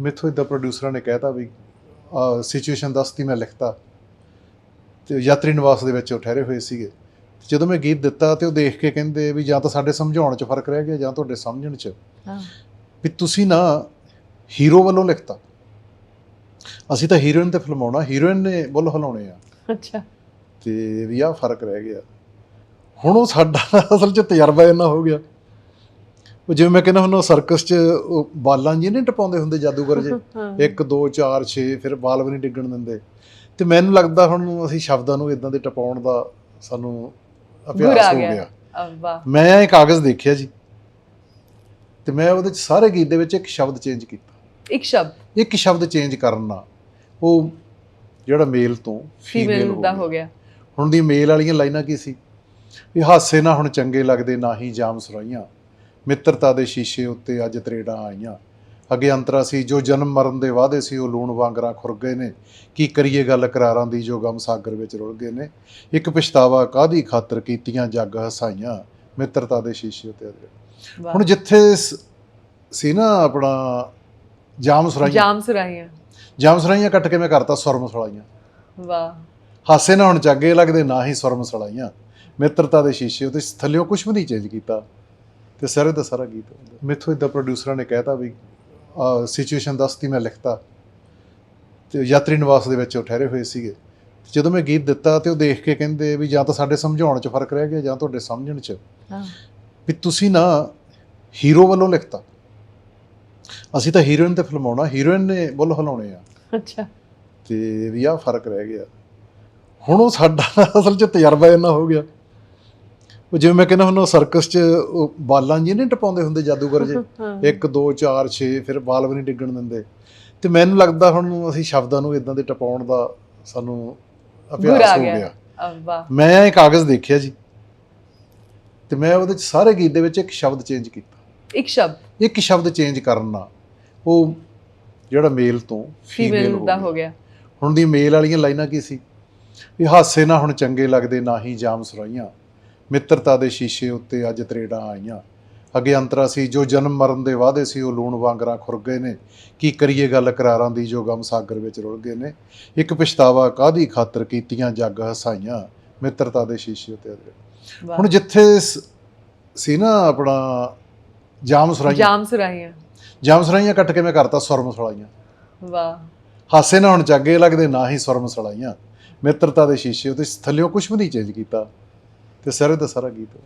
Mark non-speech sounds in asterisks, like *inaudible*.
ਮੈਥੋਂ ਇਦਾਂ ਪ੍ਰੋਡਿਊਸਰਾਂ ਨੇ ਕਹਿਤਾ ਵੀ ਸਿਚੁਏਸ਼ਨ ਦੱਸਤੀ ਮੈਂ ਲਿਖਤਾ। ਤੇ ਯਾਤਰੀ ਨਿਵਾਸ ਦੇ ਵਿੱਚ ਉਹ ਠਹਿਰੇ ਹੋਏ ਸੀਗੇ। ਜਦੋਂ ਮੈਂ ਗੀਤ ਦਿੱਤਾ ਤੇ ਉਹ ਦੇਖ ਕੇ ਕਹਿੰਦੇ ਵੀ ਜਾਂ ਤਾਂ ਸਾਡੇ ਸਮਝਾਉਣ 'ਚ ਫ਼ਰਕ ਰਹਿ ਗਿਆ ਜਾਂ ਤੁਹਾਡੇ ਸਮਝਣ 'ਚ। ਹਾਂ। ਵੀ ਤੁਸੀਂ ਨਾ ਹੀਰੋ ਵੱਲੋਂ ਲਿਖਤਾ। ਅਸੀਂ ਤਾਂ ਹੀਰੋਇਨ ਤੇ ਫਿਲਮਾਉਣਾ ਹੀਰੋਇਨ ਨੇ ਬੁੱਲ ਹਿਲਾਉਣੇ ਆ। ਅੱਛਾ। ਤੇ ਵੀ ਆਹ ਫ਼ਰਕ ਰਹਿ ਗਿਆ। ਹੁਣ ਉਹ ਸਾਡਾ ਅਸਲ 'ਚ ਤਜਰਬਾ ਇੰਨਾ ਹੋ ਗਿਆ। ਉਹ ਜਿਵੇਂ ਮੈਂ ਕਹਿੰਦਾ ਹੁੰਦਾ ਸਰਕਸ 'ਚ ਉਹ ਬਾਲਾਂ ਜੀ ਨਹੀਂ ਟਪਾਉਂਦੇ ਹੁੰਦੇ ਜਾਦੂਗਰ ਜੇ *laughs* ਹਾਂ। 1 2 4 6 ਫਿਰ ਬਾਲ ਵੀ ਨਹੀਂ ਡਿੱਗਣ ਦਿੰਦੇ। ਤੇ ਮੈਨੂੰ ਲੱਗਦਾ ਹੁਣ ਅਸੀਂ ਸ਼ਬਦਾਂ ਨੂੰ ਇਦਾਂ ਦੇ ਟਪਾਉਣ ਦਾ ਸਾਨੂੰ ਅਭਿਆਸ ਹੋ ਗਿਆ। ਮੈਂ ਇਹ ਕਾਗਜ਼ ਦੇਖਿਆ ਜੀ। ਤੇ ਮੈਂ ਉਹਦੇ ਚ ਸਾਰੇ ਗੀਤ ਦੇ ਵਿੱਚ ਇੱਕ ਸ਼ਬਦ ਚੇਂਜ ਕੀਤਾ। ਇੱਕ ਸ਼ਬਦ? ਇੱਕ ਸ਼ਬਦ ਚੇਂਜ ਕਰਨ ਨਾਲ। ਉਹ ਜਿਹੜਾ ਮੇਲ ਤੋਂ ਫੀਮੇਲ ਦਾ ਹੋ ਗਿਆ। ਹੁਣ ਦੀ ਮੇਲ ਵਾਲੀਆਂ ਲਾਈਨਾਂ ਕੀ ਸੀ? ਵੀ ਹਾਸੇ ਨਾ ਹੁਣ ਚੰਗੇ ਲੱਗਦੇ ਨਾ ਹੀ ਜਾਮ ਸੁਰਾਈਆਂ ਮਿੱਤਰਤਾ ਦੇ ਸ਼ੀਸ਼ੇ ਉੱਤੇ ਅੱਜ ਤਰੇੜਾਂ ਆਈਆਂ। ਅੱਗੇ ਅੰਤਰਾ ਸੀ ਜੋ ਜਨਮ ਮਰਨ ਦੇ ਵਾਅਦੇ ਸੀ ਉਹ ਲੂਣ ਵਾਂਗਰਾ ਖੁਰ ਗਏ ਨੇ। ਕੀ ਕਰੀਏ ਗੱਲ ਕਰਾਰਾਂ ਦੀ ਜੋ ਗਮ ਸਾਗਰ ਵਿੱਚ ਰੁਲ ਗਏ ਨੇ। ਇੱਕ ਪਛਤਾਵਾ ਕਾਦੀ ਖਾਤਰ ਕੀਤੀਆਂ ਜੱਗ ਹਸਾਈਆਂ ਮਿੱਤਰਤਾ ਦੇ ਸ਼ੀਸ਼ੇ ਉੱਤੇ ਹੁਣ ਜਿੱਥੇ ਸ- ਨਾ ਆਪਣਾ ਜਾਮ ਸੁਰਾਈਆਂ। ਜਾਮ ਸੁਰਾਹੀਆਂ ਜਾਮ ਸੁਰਾਈਆਂ ਕੱਟ ਕੇ ਮੈਂ ਕਰਤਾ ਸੁਰਮ ਸੁਲਾਈਆਂ। ਵਾਹ। ਹਾਸੇ ਨਾ ਹੁਣ ਚੰਗੇ ਲੱਗਦੇ ਨਾ ਹੀ ਸੁਰਮ ਸੜਾਈਆਂ ਮਿੱਤਰਤਾ ਦੇ ਸ਼ੀਸ਼ੇ ਉਤੇ ਥੱਲਿਓਂ ਕੁਝ ਵੀ ਨਹੀਂ ਚੇਂਜ ਕੀਤਾ। ਤੇ ਸਾਰੇ ਦਾ ਸਾਰਾ ਗੀਤ ਮੈਥੋਂ ਇਦਾਂ ਪ੍ਰੋਡਿਊਸਰਾਂ ਨੇ ਕਹਿਤਾ ਵੀ ਸਿਚੁਏਸ਼ਨ ਦੱਸਤੀ ਮੈਂ ਲਿਖਤਾ। ਤੇ ਯਾਤਰੀ ਨਿਵਾਸ ਦੇ ਵਿੱਚ ਉਹ ਠਹਿਰੇ ਹੋਏ ਸੀਗੇ। ਜਦੋਂ ਮੈਂ ਗੀਤ ਦਿੱਤਾ ਤੇ ਉਹ ਦੇਖ ਕੇ ਕਹਿੰਦੇ ਵੀ ਜਾਂ ਤਾਂ ਸਾਡੇ ਸਮਝਾਉਣ 'ਚ ਫ਼ਰਕ ਰਹਿ ਗਿਆ ਜਾਂ ਤੁਹਾਡੇ ਸਮਝਣ 'ਚ। ਵੀ ਤੁਸੀਂ ਨਾ ਹੀਰੋ ਵੱਲੋਂ ਲਿਖਤਾ। ਅਸੀਂ ਤਾਂ ਹੀਰੋਇਨ ਤੇ ਫਿਲਮਾਉਣਾ ਹੀਰੋਇਨ ਨੇ ਬੁੱਲ ਹਿਲਾਉਣੇ ਆ। ਅੱਛਾ। ਤੇ ਵੀ ਆਹ ਫ਼ਰਕ ਰਹਿ ਗਿਆ। ਹੁਣ ਉਹ ਸਾਡਾ ਅਸਲ 'ਚ ਤਜਰਬਾ ਇੰਨਾ ਹੋ ਗਿਆ। ਉਹ ਜਿਵੇਂ ਮੈਂ ਕਹਿੰਦਾ ਹੁੰਦਾ ਸਰਕਸ 'ਚ ਉਹ ਬਾਲਾਂ ਜੀ ਨਹੀਂ ਟਪਾਉਂਦੇ ਹੁੰਦੇ ਜਾਦੂਗਰ ਜੇ। *laughs* ਹਾਂ। 1 2 4 6 ਫਿਰ ਬਾਲ ਵੀ ਨਹੀਂ ਡਿੱਗਣ ਦਿੰਦੇ। ਤੇ ਮੈਨੂੰ ਲੱਗਦਾ ਹੁਣ ਅਸੀਂ ਸ਼ਬਦਾਂ ਨੂੰ ਇਦਾਂ ਦੇ ਟਪਾਉਣ ਦਾ ਸਾਨੂੰ ਅਭਿਆਸ ਹੋ ਗਿਆ। ਮੈਂ ਇਹ ਕਾਗਜ਼ ਦੇਖਿਆ ਜੀ। ਤੇ ਮੈਂ ਉਹਦੇ ਚ ਸਾਰੇ ਗੀਤ ਦੇ ਵਿੱਚ ਇੱਕ ਸ਼ਬਦ ਚੇਂਜ ਕੀਤਾ। ਇੱਕ ਸ਼ਬਦ? ਇੱਕ ਸ਼ਬਦ ਚੇਂਜ ਕਰਨ ਉਹ ਜਿਹੜਾ ਮੇਲ ਤੋਂ ਫੀਮੇਲ ਦਾ ਹੋ ਗਿਆ। ਹੁਣ ਦੀ ਮੇਲ ਵਾਲੀਆਂ ਲਾਈਨਾਂ ਕੀ ਸੀ? ਵੀ ਹਾਸੇ ਨਾ ਹੁਣ ਚੰਗੇ ਲੱਗਦੇ ਨਾ ਹੀ ਜਾਮ ਸੁਰਾਈਆਂ ਮਿੱਤਰਤਾ ਦੇ ਸ਼ੀਸ਼ੇ ਉੱਤੇ ਅੱਜ ਤਰੇੜਾਂ ਆਈਆਂ। ਅੱਗੇ ਅੰਤਰਾ ਸੀ ਜੋ ਜਨਮ ਮਰਨ ਦੇ ਵਾਅਦੇ ਸੀ ਉਹ ਲੂਣ ਵਾਂਗਰਾ ਖੁਰ ਗਏ ਨੇ। ਕੀ ਕਰੀਏ ਗੱਲ ਕਰਾਰਾਂ ਦੀ ਜੋ ਗਮ ਸਾਗਰ ਵਿੱਚ ਰੁਲ ਗਏ ਨੇ। ਇੱਕ ਪਛਤਾਵਾ ਕਾਦੀ ਖਾਤਰ ਕੀਤੀਆਂ ਜੱਗ ਹਸਾਈਆਂ ਮਿੱਤਰਤਾ ਦੇ ਸ਼ੀਸ਼ੇ ਉੱਤੇ ਹੁਣ ਜਿੱਥੇ ਸ- ਨਾ ਆਪਣਾ ਜਾਮ ਸੁਰਾਈਆਂ ਜਾਮ ਸੁਰਾਹੀਆਂ। ਜਾਮ ਸੁਰਾਈਆਂ ਕੱਟ ਕੇ ਮੈਂ ਕਰਤਾ ਸੁਰਮ ਸੁਲਾਈਆਂ। ਵਾਹ। ਹਾਸੇ ਨਾ ਹੁਣ ਚੰਗੇ ਲੱਗਦੇ ਨਾ ਹੀ ਸੁਰਮ ਸੜਾਈਆਂ ਮਿੱਤਰਤਾ ਦੇ ਸ਼ੀਸ਼ੇ ਉਤੇ ਥੱਲਿਓਂ ਕੁਝ ਵੀ ਨਹੀਂ ਚੇਂਜ ਕੀਤਾ। ਤੇ ਸਾਰੇ ਦਾ ਸਾਰਾ ਗੀਤ